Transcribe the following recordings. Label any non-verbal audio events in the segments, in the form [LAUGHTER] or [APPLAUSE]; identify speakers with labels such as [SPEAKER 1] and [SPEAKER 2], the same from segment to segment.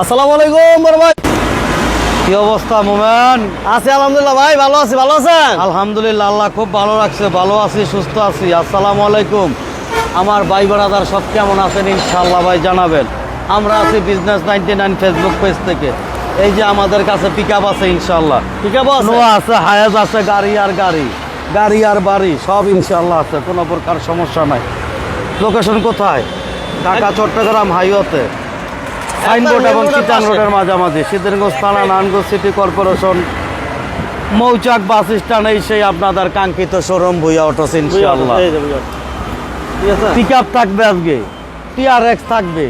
[SPEAKER 1] আসসালামু আলাইকুম বড় ভাই।
[SPEAKER 2] কি অবস্থা মোমেন?
[SPEAKER 1] আছি আলহামদুলিল্লাহ ভাই ভালো আছি ভালো আছেন?
[SPEAKER 2] আলহামদুলিল্লাহ আল্লাহ খুব ভালো রাখছে ভালো আছি সুস্থ আছি। আসসালামু আলাইকুম। আমার ভাই বারাদার সব কেমন আছেন ইনশাল্লাহ ভাই জানাবেন। আমরা আছি business ninety nine Facebook page থেকে। এই যে আমাদের কাছে পিক আপ আছে ইনশাল্লাহ
[SPEAKER 1] পিক
[SPEAKER 2] আপ আছে হায়াজ আছে গাড়ি আর গাড়ি। গাড়ি আর বাড়ি সব ইনশাল্লাহ আছে কোনো প্রকার সমস্যা নাই। লোকেশন কোথায়? ঢাকা চট্টগ্রাম হাইওয়েতে সাইনবোর্ড এবং
[SPEAKER 1] পাশে।
[SPEAKER 2] রোডের মাঝামাঝি সিদ্ধিরগঞ্জ থানা Narayanganj city corporation Mouchak bus stand এই সেই আপনাদের কাঙ্ক্ষিত শোরুম ভুইয়া অটোস ইনশাআল্লাহ। পিক আপ থাকবে আজকে টিআরএক্স থাকবে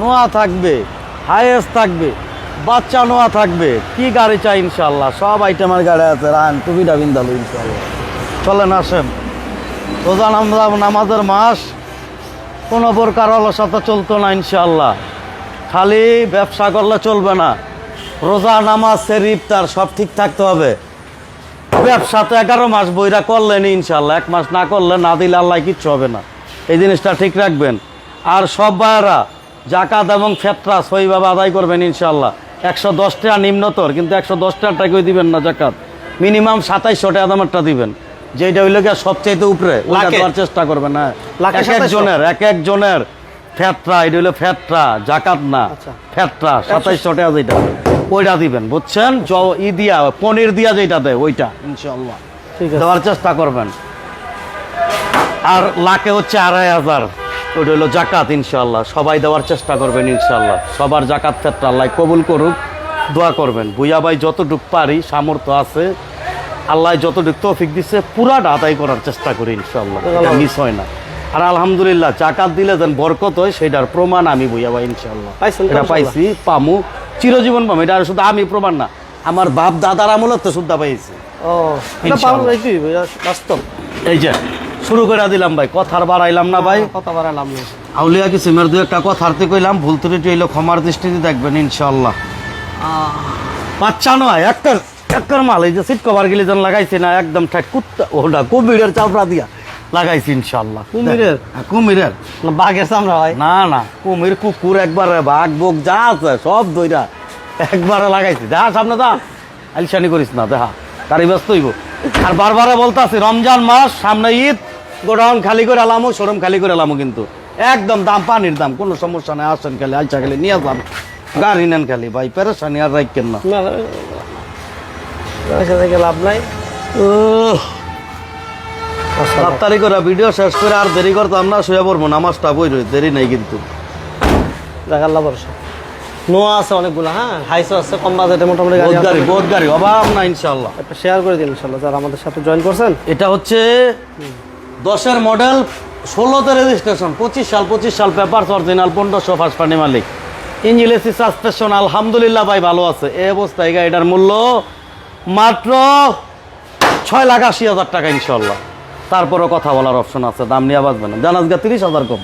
[SPEAKER 2] নোয়া থাকবে হাইএস থাকবে বাচ্চা নোয়া থাকবে কি গাড়ি চাই ইনশাল্লাহ সব আইটেমের গাড়ি আছে রান তুমি ডাবিন বিন্দালো ইনশাল্লাহ চলেন আসেন। রোজা নামাজের মাস কোনো প্রকার অলসতা চলতো না ইনশাল্লাহ খালি ব্যবসা করলে চলবে না। রোজা নামাজ সের ইফতার সব ঠিক থাকতে হবে। ব্যবসা তো এগারো মাস বইরা করলেন ইনশাল্লাহ এক মাস না করলে না দিলে আল্লাহ কিচ্ছু হবে না। এই জিনিসটা ঠিক রাখবেন। আর সব ভাইয়েরা জাকাত এবং ফেতরা সইভাবে আদায় করবেন ইনশাল্লাহ একশো দশ টাকা নিম্নতর কিন্তু একশো দশ টাকা টাকাই দিবেন না জাকাত। মিনিমাম সাতাইশশো টাকা দামেরটা দিবেন। যেটা হইলে গিয়ে সবচাইতে উপরে চেষ্টা করবেন হ্যাঁ। এক একজনের এক একজনের। ফেতরা এটা হইল ফেতরা জাকাত না
[SPEAKER 1] আচ্ছা।
[SPEAKER 2] ফেতরা সাতাইশশো টাকা যেটা। ওইটা দিবেন বুঝছেন? ই দিয়া পনির দিয়া যেটা দেয় ওইটা ইনশাল্লাহ
[SPEAKER 1] ঠিক
[SPEAKER 2] দেওয়ার চেষ্টা করবেন। আর লাখে হচ্ছে আড়াই হাজার ওইটা হলো জাকাত ইনশাল্লাহ সবাই দেওয়ার চেষ্টা করবেন ইনশাল্লাহ সবার জাকাত ক্ষেত্রে আল্লাহ কবুল করুক দোয়া করবেন। ভুইয়া ভাই যতটুক পারি সামর্থ্য আছে আল্লাহ যতটুক তৌফিক দিচ্ছে পুরাটা আদায় করার চেষ্টা করি ইনশাল্লাহ। মিস হয় না। আর আলহামদুলিল্লাহ জাকাত দিলে যেন বরকত হয় সেটার প্রমাণ আমি ভাই ইনশাল্লাহ
[SPEAKER 1] পাইছেন
[SPEAKER 2] এটা পাইছি পামু চিরজীবন পামু। এটা শুধু আমি প্রমাণ না আমার বাপ দাদার আমলত তো শুদ্ধা পাইছি। এই যে শুরু করে দিলাম ভাই কথার বাড়াইলাম না ভাই।
[SPEAKER 1] কথা বাড়ালাম না
[SPEAKER 2] আউলিয়া কি সিমের দু একটা কথা হারতে কইলাম ভুল ত্রুটি হইল ক্ষমার দৃষ্টিতে দেখবেন ইনশাল্লাহ বাচ্চা নয় একটার একটার মাল এই যে সিট কভার গিলি যেন লাগাইছে না একদম ঠাক কুত্তা ওটা কুমিরের চাপড়া দিয়া। লাগাইছি ইনশাল্লাহ
[SPEAKER 1] কুমিরের?
[SPEAKER 2] হ্যাঁ, কুমিরের
[SPEAKER 1] বাঘের চামড়া ভাই
[SPEAKER 2] না না কুমির কুকুর একবারে বাঘ বোক যা আছে সব দইরা একবারে লাগাইছি দেখা সামনে দা আলসানি করিস না দেখা গাড়ি ব্যস্ত হইব আর বারবারে বলতাছি রমজান মাস সামনে ঈদ গোডাউন খালি করে এলামো শোরুম খালি করে এলামো কিন্তু একদম দাম পানির দাম কোনো সমস্যা নেই আসেন খালি আলসা খালি নিয়ে যাম গাড়ি নেন খালি ভাই পেরেশানি আর রাখেন না
[SPEAKER 1] লাভ নাই
[SPEAKER 2] উহ, তাড়াতাড়ি করে ভিডিও শেষ করে আর দেরি করতাম না শুয়ে পড়ব নামাজটা বই রই দেরি নাই কিন্তু।
[SPEAKER 1] দেখ আল্লাহ ভরসা। নোয়া আছে অনেকগুলো হ্যাঁ হাইসও আছে কম বাজেটে মোটামুটি গাড়ি
[SPEAKER 2] গাড়ি বহুত গাড়ি অভাব না ইনশাল্লাহ
[SPEAKER 1] একটা শেয়ার করে দিন ইনশাল্লাহ যারা আমাদের সাথে জয়েন করছেন।
[SPEAKER 2] এটা হচ্ছে দশের মডেল ষোলোতে রেজিস্ট্রেশন পঁচিশ সাল পঁচিশ সাল পেপার অরিজিনাল পনেরোশো ফার্স্ট পার্টি মালিক। ইঞ্জিন এসি সাসপেনশন আলহামদুলিল্লাহ ভাই ভালো আছে। এই অবস্থায় গাড়িটার মূল্য মাত্র ছয় লাখ আশি হাজার টাকা ইনশাল্লাহ তারপরও কথা বলার অপশন আছে দাম নিয়ে বাঁচবে না। জানাজ গা তিরিশ হাজার কম।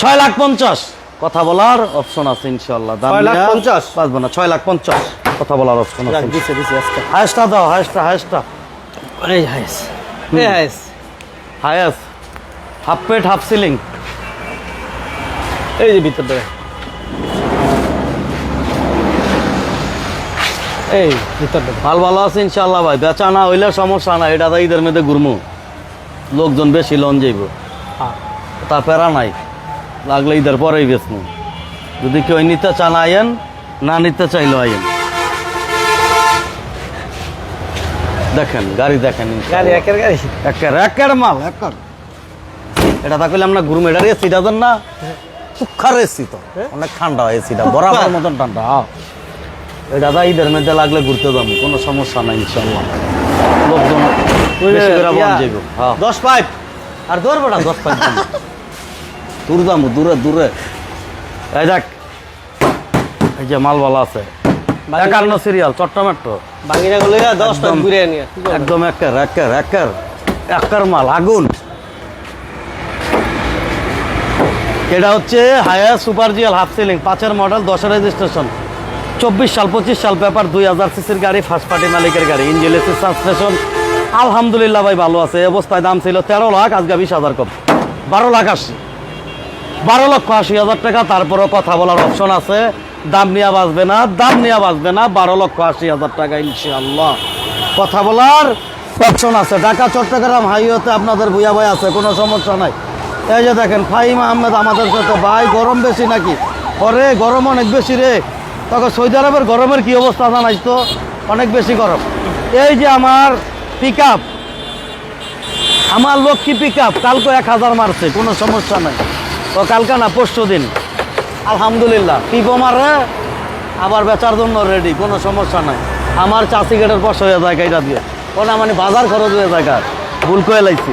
[SPEAKER 2] ছয় লাখ পঞ্চাশ। কথা বলার অপশন আছে ইনশাল্লাহ দাম
[SPEAKER 1] পঞ্চাশ?
[SPEAKER 2] বাঁচবে না। ছয় লাখ পঞ্চাশ। কথা বলার অপশন আছে হায়েস্টটা দাও হায়েস্টটা হায়েস্টটা।
[SPEAKER 1] এই হাইস
[SPEAKER 2] হায়েস্ট। হাফ পেট হাফ সিলিং।
[SPEAKER 1] এই যে ভিতরটা। এই
[SPEAKER 2] মাল ভালো আছে ইনশাল্লাহ ভাই। বেচা না হইলে সমস্যা না এটা তো ঈদের মধ্যে ঘুরমু। লোকজন বেশি লন যাইব।
[SPEAKER 1] হ্যাঁ।
[SPEAKER 2] তা নাই। লাগলে ঈদের পরেই বেচমু। যদি কেউ নিতে চান আইয়েন না নিতে চাইলেও আইয়েন দেখেন গাড়ি দেখেন
[SPEAKER 1] গাড়ি একের গাড়ি?
[SPEAKER 2] একের একের মাল একের। এটা তা কইলাম না ঘুরমু এটার দেন না। সুখার এসি তো।
[SPEAKER 1] হ্যাঁ?
[SPEAKER 2] অনেক ঠান্ডা এসিটা বরাবর মতন ঠান্ডা। হ্যাঁ। এটা দা ঈদের মধ্যে লাগলে ঘুরতে যাব কোনো সমস্যা নাই ইনশাল্লাহ লোকজন বেশি করে বন যাইব। হ্যাঁ।
[SPEAKER 1] দশ পাইপ।
[SPEAKER 2] আর দূর বেটা দশ দাম দূর দাম দূরে দূরে। এই দেখ এই যে মাল ভালো আছে একান্ন সিরিয়াল চট্টমেট্রো
[SPEAKER 1] বাঙিরা গেলে দশ পাইপ
[SPEAKER 2] একদম।
[SPEAKER 1] ঘুরে নিয়ে
[SPEAKER 2] একদম একের একের একের। একের মাল আগুন। এটা হচ্ছে Hiace super GL half ceiling পাঁচের মডেল দশের রেজিস্ট্রেশন চব্বিশ সাল, পঁচিশ সাল পেপার দুই হাজার সিসির গাড়ি ফার্স্ট পার্টি মালিকের গাড়ি ইঞ্জিন এসি সাসপেনশন আলহামদুলিল্লাহ ভাই, ভালো আছে। অবস্থায় দাম ছিল তেরো লাখ, আজকে বিশ হাজার কম। বারো লাখ আশি। বারো লক্ষ আশি হাজার টাকা, তারপরেও কথা বলার অপশন আছে। দাম নিয়ে বাঁচবে না, দাম নিয়ে বাঁচবে না, বারো লক্ষ আশি হাজার টাকা, ইনশাআল্লাহ। কথা বলার অপশন আছে। ঢাকা, চট্টগ্রাম হাইওয়েতে আপনাদের ভুয়া ভাই আছে, কোনো সমস্যা নাই। এই যে দেখেন, ফাহিম আহমেদ আমাদের সাথে ভাই, গরম বেশি নাকি? ওরে, গরম অনেক বেশি রে। তখন সৌদি আরবের গরমের কি অবস্থা জানাইস তো অনেক বেশি গরম। এই যে আমার পিক আমার লক্ষ্মী পিক আপ কালকে এক হাজার মারছে, কোনো সমস্যা নাই। ও কালকে না, পরশু দিন। আলহামদুলিল্লাহ, পিপো মারে, আবার বেচার জন্য রেডি কোনো সমস্যা নাই। আমার চাষি গেটের পয়সা হয়ে যায় এটা দিয়ে। ওটা মানে বাজার খরচ হয়ে যায় ভুল করে লাইছি।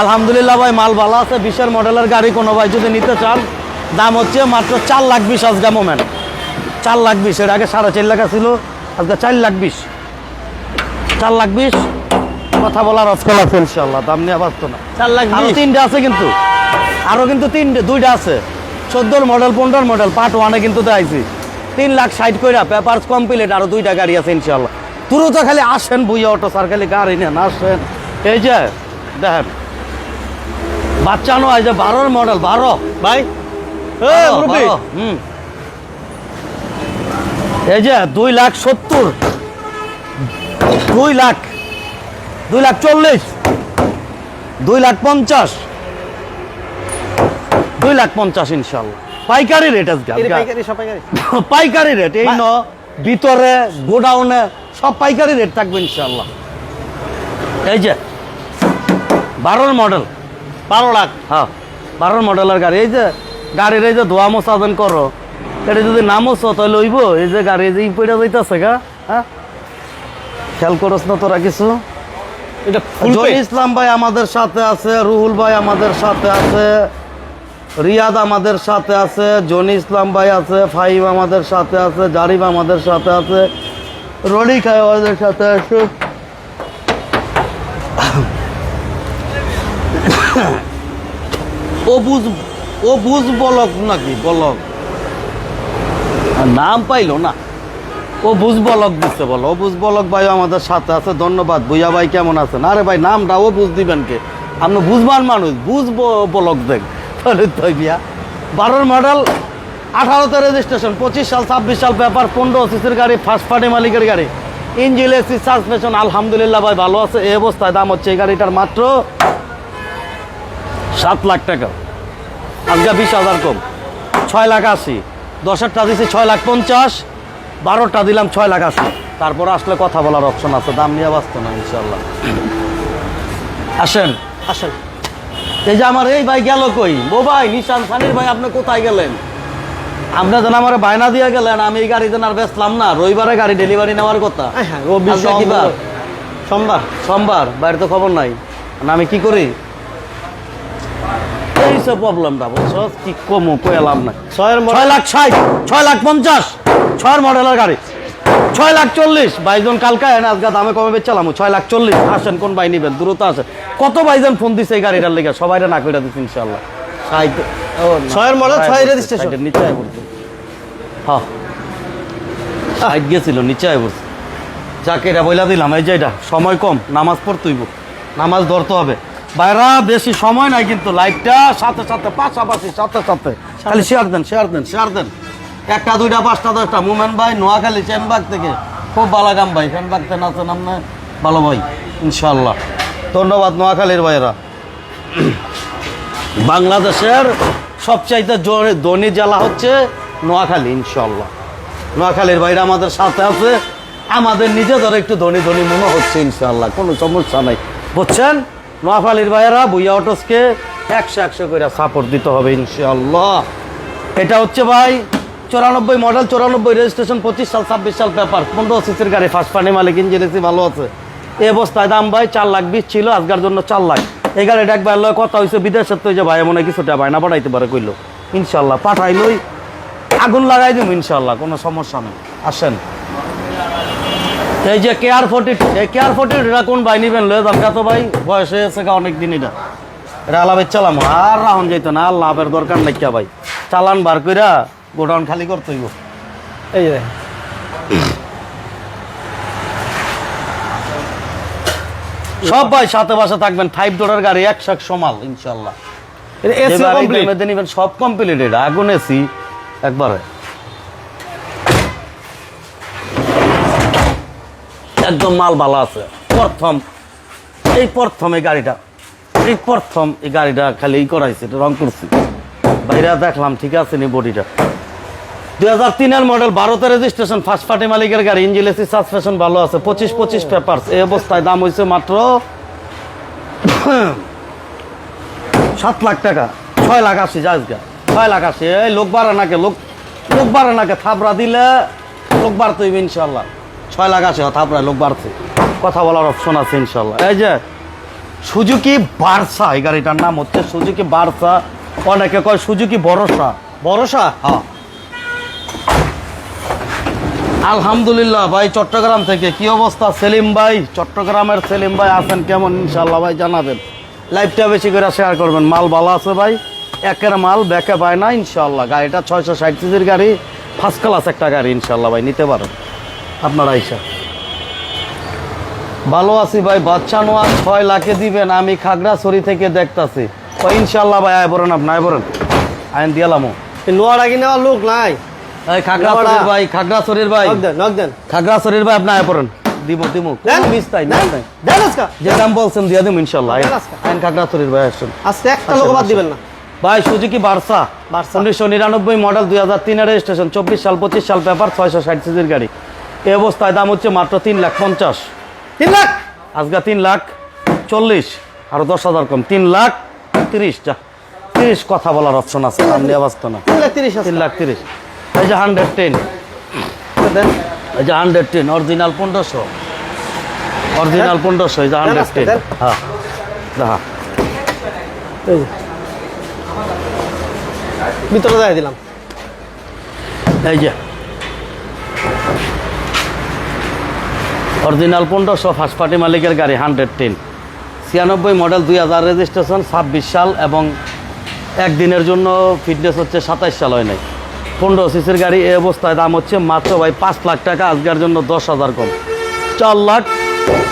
[SPEAKER 2] আলহামদুলিল্লাহ ভাই, মাল ভালো আছে। বিশের মডেলের গাড়ি কোনো ভাই যদি নিতে চান, দাম হচ্ছে মাত্র চার লাখ বিশ আজকে মোমেন্ট চার লাখ বিশ এর আগে সাড়ে চার লাখ ছিল আজকে চার লাখ বিশ। চার লাখ বিশ কথা বলার অস্কল আছে ইনশাল্লাহ দাম নিয়ে বাঁচতো না।
[SPEAKER 1] চার লাখ
[SPEAKER 2] আরও
[SPEAKER 1] বিশ।
[SPEAKER 2] তিনটে আছে কিন্তু আরও কিন্তু তিনটে দুইটা আছে। চোদ্দোর মডেল পনেরোর মডেল পার্ট ওয়ানে কিন্তু দেখাইছি। তিন লাখ ষাট কইরা পেপার কমপ্লিট আরও দুইটা গাড়ি আছে ইনশাল্লাহ তুরু তো খালি আসেন বুঝে অটো স্যার খালি গাড়ি নেন আসেন। এই যে দেখেন। বাচ্চা নয় যে বারোর মডেল বারো।
[SPEAKER 1] ভাই?
[SPEAKER 2] হুম। এই যে দুই লাখ সত্তর দুই লাখ দুই লাখ চল্লিশ দুই লাখ পঞ্চাশ দুই লাখ পঞ্চাশ ইনশাল্লাহ। পাইকারি রেট
[SPEAKER 1] পাইকারি
[SPEAKER 2] রেট [LAUGHS] এই ন ভিতরে গোডাউনে সব পাইকারি রেট থাকবে ইনশাল্লাহ। এই যে বারোর মডেল
[SPEAKER 1] বারো লাখ
[SPEAKER 2] হ্যাঁ বারোর মডেলের গাড়ি। এই যে গাড়ির এই যে ধোয়া মোসাদন করো এটা যদি নামোস তাহলে লইব এই যে গাড়ি যে পইটা যাইতেছে গা হ্যাঁ? খেয়াল করস না তোরা কিছু?
[SPEAKER 1] এটা ফুল
[SPEAKER 2] ইসলাম ভাই আমাদের সাথে আছে রুহুল ভাই আমাদের সাথে আছে রিয়াদ আমাদের সাথে আছে জনি ইসলাম ভাই আছে ফাহিম আমাদের সাথে আছে জারিব আমাদের সাথে আছে রনি খাই আমাদের সাথে আছে। [COUGHS] ও বুঝ ও বুঝ বলক নাকি বলক। নাম পাইলো না। ও বুঝ বলক দিচ্ছে বলো, ও বুঝ বলক ভাই আমাদের সাথে আছে, ধন্যবাদ। ভুইয়া ভাই কেমন আছেন আরে ভাই, নামটা ও বুঝ দিবেন কে? আপনি বুঝবান মানুষ বুঝ বলক দেখ বিয়া বারোর মডেল, আঠারোতে রেজিস্ট্রেশন পঁচিশ সাল, ছাব্বিশ সাল পেপার, পনেরো সিসির গাড়ি ফার্স্ট পার্টি মালিকের গাড়ি। ইঞ্জিল এসি সাসপেশন আলহামদুলিল্লাহ ভাই ভালো আছে, এই অবস্থায় দাম হচ্ছে এই গাড়িটার মাত্র সাত লাখ টাকা। আজকে বিশ হাজার কম, ছয় লাখ আশি। দশেরটা দিছি ছয় লাখ পঞ্চাশ বারোটা দিলাম ছয় লাখ আশি। তারপর আসলে কথা বলার অপশন আছে দাম নিয়ে বাঁচতো না ইনশাল্লাহ আসেন।
[SPEAKER 1] আসেন।
[SPEAKER 2] এই যে আমার এই ভাই গেল কই? ও ভাই নিশান সানির ভাই আপনি কোথায় গেলেন? আপনি যেন আমার বায়না দিয়ে গেলেন আমি এই গাড়ি যেন আর বেচলাম না রবিবারে গাড়ি ডেলিভারি নেওয়ার কথা।
[SPEAKER 1] সোমবার।
[SPEAKER 2] সোমবার। বাইরে তো খবর নাই। আমি কি করি? এই সব প্রবলেমটা বুঝছ? কি কমু কইলাম না
[SPEAKER 1] ছয়ের মডেল
[SPEAKER 2] ছয় লাখ ষাট ছয় লাখ পঞ্চাশ। ছয়ের মডেলের গাড়ি। ছয় লাখ চল্লিশ। বাইজন কালকা এনে আজকে দামে কমে বেচালাম ছয় লাখ চল্লিশ। আসেন কোন বাই নিবেন? দ্রুত আসেন কত বাইজন ফোন দিছে এই গাড়িটার লেগে? সবাই না কইরা দিচ্ছে ইনশাল্লাহ ষাট। ও
[SPEAKER 1] ছয়ের
[SPEAKER 2] ষাট
[SPEAKER 1] ছয়।
[SPEAKER 2] ষাটের নিচে আয় পড়ছে। হ্যাঁ। ষাট গেছিল নিচে আয় যাকে এটা বইলা দিলাম। এই যে এটা সময় কম। নামাজ পড়তেইব নামাজ ধরতে হবে। বাইরা বেশি সময় নাই কিন্তু লাইটটা সাথে সাথে পাশাপাশি সাথে সাথে। খালি শেয়ার দেন শেয়ার দেন শেয়ার দেন। একটা দুইটা পাঁচটা দশটা। মুমেন ভাই নোয়াখালী চেনবাগ থেকে খুব বালাগাম ভাই। চেনবাগ থেকে আছেন আপনার ভালো ভাই ইনশাল্লাহ ধন্যবাদ নোয়াখালীর ভাইরা [CLEARS THROAT] বাংলাদেশের সবচাইতে জোরে- ধনী জেলা হচ্ছে নোয়াখালী ইনশাল্লাহ নোয়াখালীর ভাইরা আমাদের সাথে আছে। আমাদের নিজেদের একটু ধনী ধনী মনে হচ্ছে ইনশাল্লাহ কোনো সমস্যা নাই। বুঝছেন? নোয়াখালীর ভাইয়েরা, বুইয়া অটোসকে একশো একশো করে সাপোর্ট দিতে হবে ইনশাল্লাহ এটা হচ্ছে ভাই, চৌরানব্বই মডেল চৌরানব্বই রেজিস্ট্রেশন পঁচিশ সাল, ছাব্বিশ সাল পেপার পনেরো সিসির গাড়ি ফার্স্ট পানি মালিক ইঞ্জিনেসি ভালো আছে। এই অবস্থায় দাম ভাই চার লাখ বিশ ছিল, আজকার জন্য চার লাখ। এই গাড়িটা একবার লয় কথা হয়েছে বিদেশের তো যে ভাই মনে কিছুটা ভাই না পাঠাইতে পারে কইলো। ইনশাল্লাহ পাঠাইলই। আগুন লাগাই দিব ইনশাল্লাহ কোনো সমস্যা নেই। আসেন। এই যে কেয়ার ফোর্টি এই কেয়ার ফোর্টি কোন ভাই নিবেন? লয়ে যান তো ভাই বয়স হয়েছে গা অনেক দিন এটা। এটা আলাপের চালাম আর রাহন যাইতো না আর লাভের দরকার নাই কে ভাই। চালান বার কইরা গোডাউন খালি করতে
[SPEAKER 1] এই যে।
[SPEAKER 2] সব ভাই সাথে বাসা থাকবেন ফাইভ ডোরের গাড়ি একশো একশো মাল ইনশাল্লাহ সব কমপ্লিট এটা আগুন এসি একবারে। একদম মাল ভালো আছে। প্রথম, এই প্রথম এই গাড়িটা, এই প্রথম এই গাড়িটা খালি এই করাইছে রং করছি। বাইরে দেখলাম, ঠিক আছে নি বডিটা। দুই হাজার তিনের মডেল ভারতের রেজিস্ট্রেশন ফার্স্ট পার্টি মালিকের গাড়ি ইঞ্জিন এসি ভালো আছে, পঁচিশ পঁচিশ পেপারস এই অবস্থায় দাম হয়েছে মাত্র সাত লাখ টাকা, ছয় লাখ আশি যাইজগা ছয় লাখ আশি, এই লোক বাড়ে নাকে লোক লোক বাড়ে নাকে থাপড়া দিলে লোক বাড়তে হইবে ইনশাল্লাহ ছয় লাখ আশি থাপড়ায় লোক বাড়ছে। কথা বলার অপশন আছে ইনশাল্লাহ এই যে, সুজুকি বারসা, এই গাড়িটার নাম হচ্ছে সুজুকি বারসা। অনেকে কয় সুজুকি ভরসা
[SPEAKER 1] ভরসা
[SPEAKER 2] হ্যাঁ। আলহামদুলিল্লাহ ভাই, চট্টগ্রাম থেকে। কি অবস্থা সেলিম ভাই? চট্টগ্রামের সেলিম ভাই আছেন কেমন ইনশাল্লাহ ভাই, জানাবেন। লাইভটা বেশি করে শেয়ার করবেন। মাল ভালো আছে ভাই? একের মাল ব্যাকে পায় না ইনশাল্লাহ গাড়িটা ছয়শো ষাট সিজির গাড়ি। ফার্স্ট ক্লাস একটা গাড়ি ইনশাল্লাহ ভাই, নিতে পারেন। আপনারা আইসা। ভালো আছি ভাই বাচ্চা নোয়া ছয় লাখে দিবেন আমি খাগড়াছড়ি থেকে দেখতাছি। ইনশাল্লাহ ভাই আয় বলেন আপনি আয় বলেন আইন দিয়ালামো
[SPEAKER 1] নোয়ারা কি নেওয়ার লোক নাই।
[SPEAKER 2] এই খাগড়াছড়ির ভাই খাগড়াছড়ির ভাই।
[SPEAKER 1] নক দেন নক দেন।
[SPEAKER 2] খাগড়াছড়ির ভাই আপনি আয় পড়েন দিব দিব। মিস তাই মিস তাই যে দাম বলছেন দিয়ে দেবো ইনশাল্লাহ আইন
[SPEAKER 1] দেন আজকে।
[SPEAKER 2] আইন খাগড়াছড়ির ভাই আসুন।
[SPEAKER 1] আজকে একটা লোক বাদ দিবেন না।
[SPEAKER 2] ভাই সুজুকি বার্সা।
[SPEAKER 1] বার্সা।
[SPEAKER 2] উনিশশো নিরানব্বই মডেল দুই হাজার তিনের রেজিস্ট্রেশন চব্বিশ সাল পঁচিশ সাল পেপার ছয়শো ষাট সিজির গাড়ি। এই অবস্থায় দাম হচ্ছে মাত্র তিন লাখ পঞ্চাশ।
[SPEAKER 1] তিন লাখ?
[SPEAKER 2] আজকে তিন লাখ চল্লিশ আরও দশ হাজার কম। তিন লাখ তিরিশ যা। তিরিশ কথা বলার অপশন আছে দাম নিয়ে বাঁচত না।
[SPEAKER 1] তিন লাখ তিরিশ আছে।
[SPEAKER 2] তিন লাখ তিরিশ। এই যে হান্ড্রেড টেন এই যে হান্ড্রেড টেন অরিজিনাল পনেরোশো। অরিজিনাল পনেরোশো এই যে হান্ড্রেড টেন। হ্যাঁ। দেখা
[SPEAKER 1] ভিতরে যাই দিলাম।
[SPEAKER 2] এই যে। অরিজিনাল পনেরোশো পার্টি মালিকের গাড়ি হান্ড্রেড টেন ছিয়ানব্বই মডেল দুই হাজার রেজিস্ট্রেশন ছাব্বিশ সাল এবং একদিনের জন্য ফিটনেস হচ্ছে সাতাইশ সাল হয় নাই। পনেরো সিসির গাড়ি এই অবস্থায় দাম হচ্ছে মাত্র ভাই পাঁচ লাখ টাকা, আজকের জন্য দশ হাজার কম। চার লাখ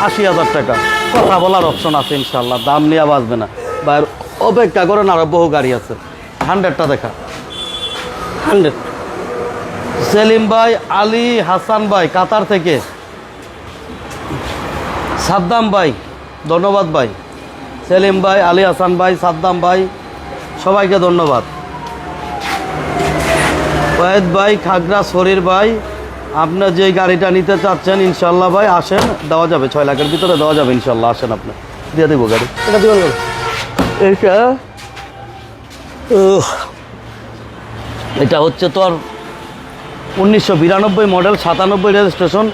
[SPEAKER 2] আশি হাজার টাকা। কথা বলার অপশন আছে ইনশাল্লাহ দাম নিয়ে বাঁচবে না। বা অপেক্ষা করেন আরও বহু গাড়ি আছে। হান্ড্রেডটা দেখা।
[SPEAKER 1] হান্ড্রেড
[SPEAKER 2] সেলিম ভাই, আলী হাসান ভাই, কাতার থেকে। সাদ্দাম ভাই ধন্যবাদ ভাই। সেলিম ভাই আলী হাসান ভাই সাদ্দাম ভাই সবাইকে ধন্যবাদ। ওয়েদ ভাই খাগড়া শরীর ভাই আপনার যে গাড়িটা নিতে চাচ্ছেন ইনশাল্লাহ ভাই আসেন দেওয়া যাবে। ছয় লাখের ভিতরে দেওয়া যাবে ইনশাল্লাহ আসেন আপনি। দিয়ে দেবো গাড়ি।
[SPEAKER 1] এটা দিবেন
[SPEAKER 2] এটা? এটা হচ্ছে তোর উনিশশো বিরানব্বই মডেল সাতানব্বই রেজিস্ট্রেশন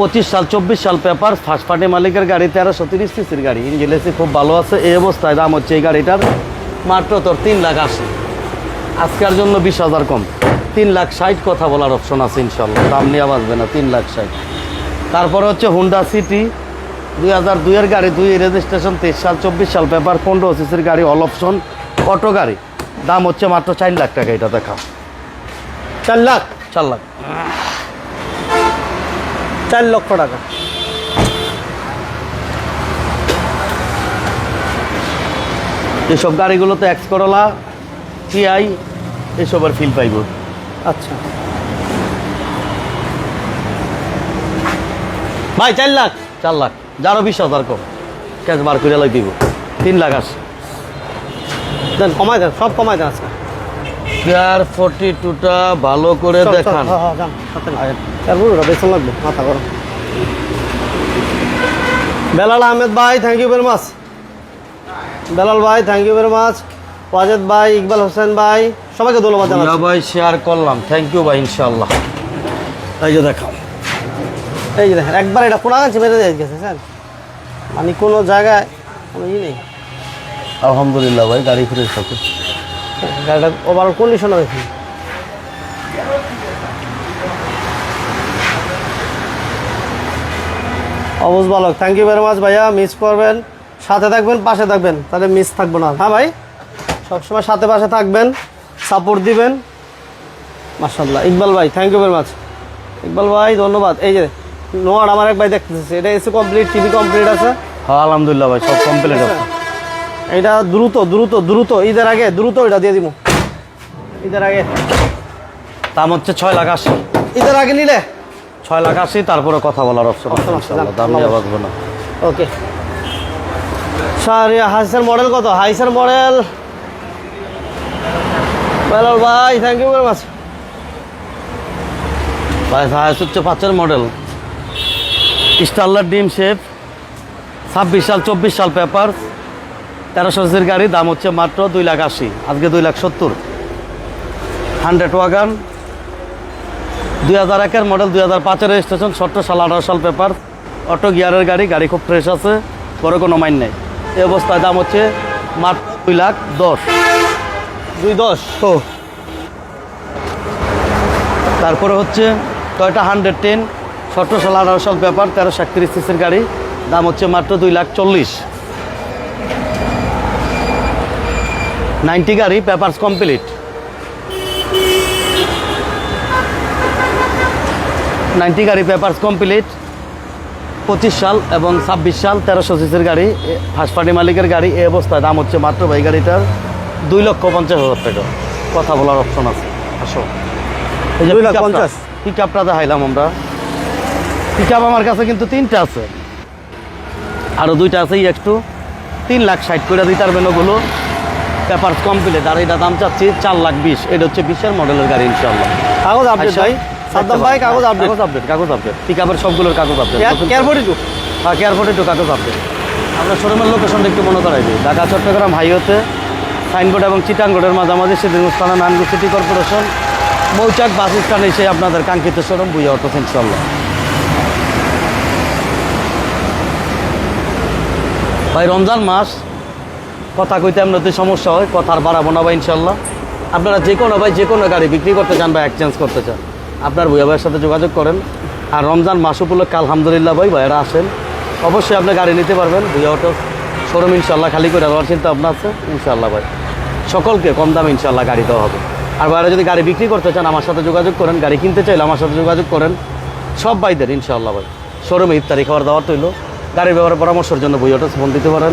[SPEAKER 2] পঁচিশ সাল, চব্বিশ সাল পেপার ফার্স্ট পার্টি মালিকের গাড়ি, তেরোশো তিরিশ সিসির গাড়ি। ইঞ্জিন এসি খুব ভালো আছে, এই অবস্থায় দাম হচ্ছে এই গাড়িটার মাত্র তোর তিন লাখ আশি। আজকের জন্য বিশ হাজার কম। তিন লাখ ষাট কথা বলার অপশন আছে ইনশাল্লাহ। দাম নিয়ে বাঁচবে না, তিন লাখ ষাট। তারপরে হচ্ছে হুন্ডা সিটি দুই হাজার দুইয়ের গাড়ি, দুই রেজিস্ট্রেশন তেইশ সাল, চব্বিশ সাল পেপার, পনেরো সিসির গাড়ি অল অপশন অটো গাড়ি। দাম হচ্ছে মাত্র চার লাখ টাকা, এটা দেখা।
[SPEAKER 1] চার লাখ?
[SPEAKER 2] চার লাখ।
[SPEAKER 1] চার লক্ষ টাকা।
[SPEAKER 2] এসব গাড়িগুলোতে এক্স করলা টিআই এসবের ফিল পাইব।
[SPEAKER 1] আচ্ছা। ভাই চার লাখ।
[SPEAKER 2] চার লাখ। যারও বিশ হাজার কম। ক্যাশ বার করে লাই দিব। তিন লাখ আসে।
[SPEAKER 1] দেন কমাই দেন সব কমাই দেন আজকে।
[SPEAKER 2] কেয়ার ফোরটি টুটা ভালো করে দেখান।
[SPEAKER 1] হ্যাঁ, হ্যাঁ, লাগবে মাথা গরম। বেলাল আহমেদ ভাই thank you very much Belal ভাই thank you very much Wajed ভাই ইকবাল হোসেন ভাই সবাইকে ধন্যবাদ জানাচ্ছি।
[SPEAKER 2] ভাই শেয়ার করলাম। থ্যাংক ইউ ভাই ইনশাল্লাহ এই যে দেখাও
[SPEAKER 1] এই যে দেখেন একবার এটা কোনা গাছে মেরে দিয়ে গেছে স্যার। মানে কোনো জায়গায় কোনো ই নেই।
[SPEAKER 2] আলহামদুলিল্লাহ ভাই গাড়ি ফিরে আছে
[SPEAKER 1] গাড়িটা ওভারঅল কন্ডিশন হয়েছে অবুজ বালক থ্যাংক ইউ ভেরি মাচ ভাইয়া মিস করবেন। সাথে থাকবেন, পাশে থাকবেন, তাহলে মিস থাকব না। হ্যাঁ ভাই? সবসময় সাথে পাশে থাকবেন সাপোর্ট দিবেন। মার্শাল্লাহ ইকবাল ভাই thank you very much Iqbal ভাই, ধন্যবাদ। এই যে, নোয়ার আমার এক ভাই দেখতেছি, এটা এসি কমপ্লিট টিভি কমপ্লিট আছে?
[SPEAKER 2] হ্যাঁ আলহামদুলিল্লাহ ভাই, সব কমপ্লিট আছে।
[SPEAKER 1] এটা দ্রুত দ্রুত দ্রুত ঈদের আগে দ্রুত এটা দিয়ে দিব ঈদের আগে।
[SPEAKER 2] দাম হচ্ছে ছয় লাখ আশি।
[SPEAKER 1] ঈদের আগে নিলে?
[SPEAKER 2] ছয় লাখ আশি তারপরে কথা বলার অপশন দাম নিয়ে বাঁচবো না।
[SPEAKER 1] ওকে। স্যার হাইসের মডেল কত? হাইসের মডেল বেলাল ভাই থ্যাংক ইউ ভেরি মাচ
[SPEAKER 2] ভাই হায়াস হচ্ছে পাঁচের মডেল স্টারলার ডিম শেপ ছাব্বিশ সাল চব্বিশ সাল পেপার তেরোশো সিসির গাড়ি দাম হচ্ছে মাত্র দুই লাখ আশি। আজকে দুই লাখ সত্তর। হান্ড্রেড ওয়াগান দুই হাজার একের মডেল দুই হাজার পাঁচের রেজিস্ট্রেশন সত্তর সাল আঠারো সাল পেপার অটো গিয়ারের গাড়ি গাড়ি খুব ফ্রেশ আছে বড় কোনো মাইন নেই। এই অবস্থায় দাম হচ্ছে মাত্র দুই লাখ দশ।
[SPEAKER 1] দুই দশ।
[SPEAKER 2] তো তারপরে হচ্ছে টয়টা হান্ড্রেড টেন সতেরো সাল আঠারো সাল পেপার তেরোশো একত্রিশ সিসির গাড়ি দাম হচ্ছে মাত্র দুই লাখ চল্লিশ। নাইনটি গাড়ি পেপারস কমপ্লিট। নাইনটি গাড়ি পেপারস কমপ্লিট। পঁচিশ সাল এবং ছাব্বিশ সাল তেরোশো সিসির গাড়ি ফার্স্ট পার্টি মালিকের গাড়ি এই অবস্থায় দাম হচ্ছে মাত্র ভাই গাড়িটার দুই লক্ষ পঞ্চাশ হাজার টাকা। কথা বলার অপশন আছে। আসো। পিক আপটা দেখাইলাম আমরা। পিক আপ আমার কাছে কিন্তু তিনটা আছে। আরও দুইটা আছে একটু তিন লাখ ষাট করে দিতে পারবেন ওগুলো। পেপার কমপ্লিট আর এটা দাম চাচ্ছি চার লাখ বিশ। এটা হচ্ছে বিশের মডেলের গাড়ি ইনশাল্লাহ
[SPEAKER 1] কাগজ আপডেট ভাই। সাদ্দাম ভাই কাগজ আপডেট
[SPEAKER 2] কাগজ আপডেট কাগজ আপডেট পিক আপের সবগুলোর কাগজ আপডেট
[SPEAKER 1] এয়ারপোর্ট একটু
[SPEAKER 2] হ্যাঁ এয়ারপোর্ট একটু কাগজ আপডেট আমরা শোরুমের লোকেশনটা একটু মনে করাই দিই। ঢাকা চট্টগ্রাম হাইওয়েতে সাইনবোর্ড এবং চিটাঙ্গোডের মাঝামাঝি সিদ্দিকুল থানা নানগু city corporation Mouchak bus stand এসে আপনাদের কাঙ্ক্ষিত শোরুম বুঝে অটো ইনশাল্লাহ ভাই রমজান মাস কথা কইতে এমনিতে সমস্যা হয়, কথা আর বাড়াবো না ভাই ইনশাল্লাহ আপনারা যে কোনো ভাই, যে কোনো গাড়ি বিক্রি করতে চান বা এক্সচেঞ্জ করতে চান, আপনার ভুয়া ভাইয়ের সাথে যোগাযোগ করেন। আর রমজান মাস উপলক্ষে আলহামদুলিল্লাহ ভাই, ভাইয়েরা আসেন। অবশ্যই আপনি গাড়ি নিতে পারবেন ভুয়া অটো, শোরুম ইনশাল্লাহ খালি করে দেওয়ার চিন্তা ভাবনা আছে ইনশাল্লাহ ভাই। সকলকে কম দামে ইনশাল্লাহ গাড়ি দেওয়া হবে। আর ভাইরা যদি গাড়ি বিক্রি করতে চান, আমার সাথে যোগাযোগ করেন, গাড়ি কিনতে চাইলে আমার সাথে যোগাযোগ করেন। সব ভাইদের ইনশাল্লাহ ভাই। শোরুমে ইফতারি খাবার দাওয়ার তৈল গাড়ির ব্যাপারে পরামর্শের জন্য বই অটো ফোন দিতে পারেন।